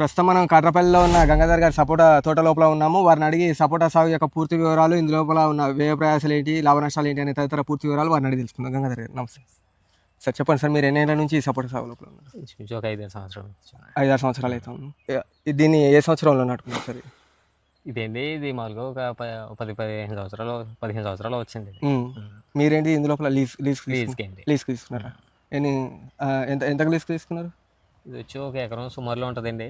ప్రస్తుతం మనం కాట్రపల్లిలో ఉన్న గంగాధర్ గారి సపోటా తోట లోపల ఉన్నాము. వారిని అడిగి సపోటా సాగు యొక్క పూర్తి వివరాలు ఇందు లోపల ఉన్న వ్యయ ప్రయాసాలు ఏంటి లాభ నష్టాలు ఏంటి అనే తదితర పూర్తి వివరాలు వారిని అడిగి తెలుసుకుందాం. గంగాధర్ గారు నమస్తే. సార్ చెప్పండి సార్ మీరు ఎన్నేళ్ళ నుంచి ఈ సపోటా సాగు లోపల ఉన్నారు? ఒక ఐదు సంవత్సరాలు నుంచి. ఐదారు సంవత్సరాలు అవుతాం దీన్ని ఏ సంవత్సరంలో నాటుకున్నారు సార్? ఇది? ఇదేంటి ఇది మామూలుగా ఒక పది పదిహేను సంవత్సరాలు పదిహేను సంవత్సరాలు వచ్చింది. మీరేంటి ఇందు లోపల లీజ్ లీజ్ లీజ్కి లీజ్కి తీసుకున్నారా? ఎన్ని ఎంత ఎంతకు లీజ్కి తీసుకున్నారు? ఇది వచ్చి ఒక ఎకరం సుమారులో ఉంటుందండి.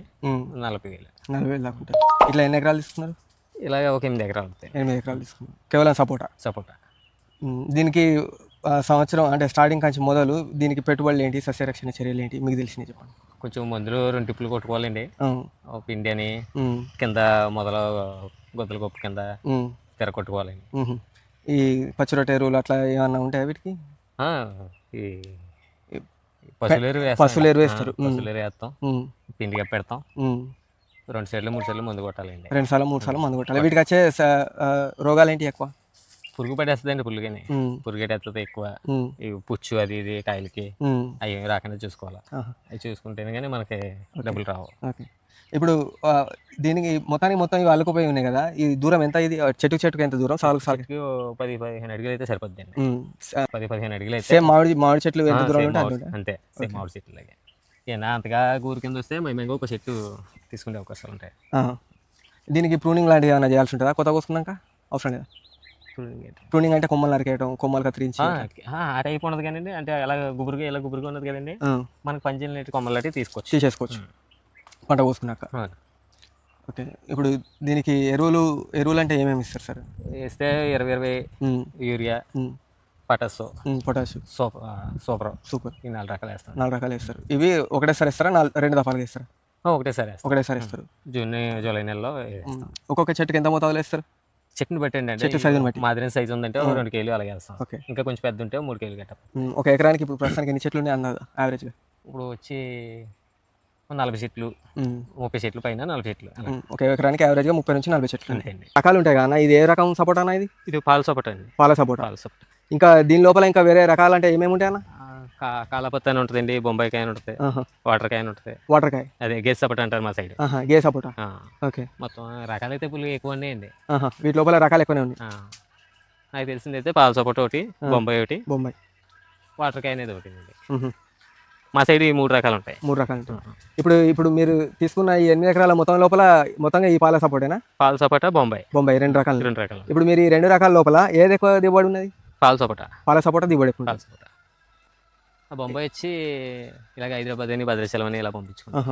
నలభై వేలు. నలభై వేలు దాకా ఉంటుంది. ఇట్లా ఎన్ని ఎకరాలు తీసుకున్నారు? ఇలాగ ఒక ఎనిమిది ఎకరాలు అవుతాయి ఎనిమిది ఎకరాలు తీసుకున్నారు. కేవలం సపోటా? సపోటా. దీనికి సంవత్సరం అంటే స్టార్టింగ్ నుంచి మొదలు దీనికి పెట్టుబడులు ఏంటి సస్యరక్షణ చర్యలు ఏంటి మీకు తెలిసినవి చెప్పండి. కొంచెం మందులు రెండు టిప్పులు కొట్టుకోవాలండి. పిండి అని కింద మొదల గొద్దల గొప్ప కింద తెర కొట్టుకోవాలండి. ఈ పచ్చిరొట్ట ఎరువులు అట్లా ఏమన్నా ఉంటాయా వీటికి? ఈ పశువుల ఎరువు వేస్తారు. పశువులేరు వేస్తాం. పిండిగా పెడతాం. రెండు సైడ్లు మూడు సైడ్లు మందు కొట్టాలండి. రెండు సార్లు మూడు సార్లు మందు కొట్టాలి. వీటికి వచ్చే రోగాలు ఏంటి ఎక్కువ? పురుగు పడేస్తుందండి పురుగు పడేస్తుంది ఎక్కువ పుచ్చు అది ఇది కాయలకి. అవి రాకుండా చూసుకోవాలి. అవి చూసుకుంటేనే కానీ మనకి డబ్బులు రావు. ఇప్పుడు దీనికి మొత్తానికి మొత్తం ఇవి అల్లుకుపోయి ఉన్నాయి కదా ఈ దూరం ఎంత ఇది చెట్టు చెట్టుకు ఎంత దూరం సాగు సాగు పది పదిహేను అడుగులు అయితే సరిపోద్ది అండి పది పదిహేను అడుగులు అయితే సేమ్ మామిడి మామిడి చెట్లు ఎంత దూరం ఉంటే అంత సేమ్ మామిడి చెట్లు లాగే. ఏనా అంతగా ఊరి కింద వస్తే మేము ఒక చెట్టు తీసుకునే అవకాశాలు ఉంటాయి. దీనికి ప్రూనింగ్ లాంటివి ఏమైనా చేయాల్సి ఉంటుందా? కొత్త కోసుకున్నాక? అవసరం లేదా? ప్రూనింగ్ అంటే కొమ్మలు నరికేయడం కొమ్మలు కత్తిరించి ఉండదు కానీ అంటే ఎలా గుబురుగా ఎలా గుబురుగా ఉన్నది కదండి. మనకి పంచిన నెట్టి కొమ్మలు లాంటివి తీసుకోవచ్చు. తీసేసుకోవచ్చు. పంట కోసుకున్నాక. ఓకే. ఇప్పుడు దీనికి ఎరువులు ఎరువులు అంటే ఏమేమి ఇస్తారు సార్? వేస్తే ఇరవై ఇరవై యూరియా పటాసు పొటాష్ సూపర్ సూపర్. సూపర్. ఈ నాలుగు రకాలు వేస్తాం. నాలుగు రకాలు వేస్తారు. ఇవి ఒకటేసారి ఇస్తారా నాలుగు రెండు దఫాలుగా ఇస్తారా ఒకటేసారి ఒకటేసారి ఇస్తారు జూన్ జూలై నెలలో ఒక్కొక్క చెట్టుకి ఎంత మోతాదులో వేస్తారు? చెట్టుని బట్టండి అంటే చెట్టు సైజుని బట్టి. మాదిరిన సైజు ఉందంటే ఒక రెండు కేజీలు అలాగే వేస్తాం. ఓకే. ఇంకా కొంచెం పెద్ద ఉంటే మూడు కేజీలు గట్ట ఉమ్, ఒక ఎకరానికి ఇప్పుడు ప్రస్తుతానికి ఎన్ని చెట్లు ఉన్నాయి అన్నది యావరేజ్గా ఇప్పుడు వచ్చి నలభై చెట్లు ముప్పై చెట్లు పైన నలభై చెట్లు ఒక ఎకరానికి యావరేజ్గా ముప్పై నుంచి నలభై చెట్లు అండి రకాలు ఉంటాయి కదా ఇది ఏ రకం సపోటా అన్న ఇది? ఇది పాల సపోటా అండి. పాల సపోటా పాల సపోటా ఇంకా దీని లోపల ఇంకా వేరే రకాలు అంటే ఏమేమి ఉంటాయి అన్న? కాలపత్తి అని ఉంటుందండి బొంబాయి కాయ ఉంటుంది వాటర్ కాయ ఉంటుంది. వాటర్ కాయ అదే గేస్ సపోటా అంటారు మా సైడ్. ఆహా, గే సపోటా. ఓకే. మొత్తం రకాలైతే పులుగు ఎక్కువ ఉన్నాయండి వీటి లోపల రకాలు ఎక్కువనే ఉన్నాయి. నాకు తెలిసింది అయితే పాల సపోటా ఒకటి బొంబాయి ఒకటి బొంబాయి. వాటర్ కాయ అనేది ఒకటి అండి. మా సైడ్ ఈ మూడు రకాలు ఉంటాయి. మూడు రకాలు ఉంటాయి. ఇప్పుడు ఇప్పుడు మీరు తీసుకున్న ఈ ఎనిమిది ఎకరాల మొత్తం లోపల మొత్తంగా ఈ పాల సపోటేనా? పాల సపోటా బొంబాయి. బొంబాయి రెండు రకాలు. రెండు రకాలు. ఇప్పుడు మీరు ఈ రెండు రకాల లోపల ఏది ఎక్కువ దిగుబడి ఉన్నది? పాల సపోటా. పాల సపోటా దిగుబడి పాల. సపోటా. ఆ బొంబాయి వచ్చి ఇలాగ హైదరాబాద్ అని భద్రాచలం అని ఇలా పంపించుకున్నాం.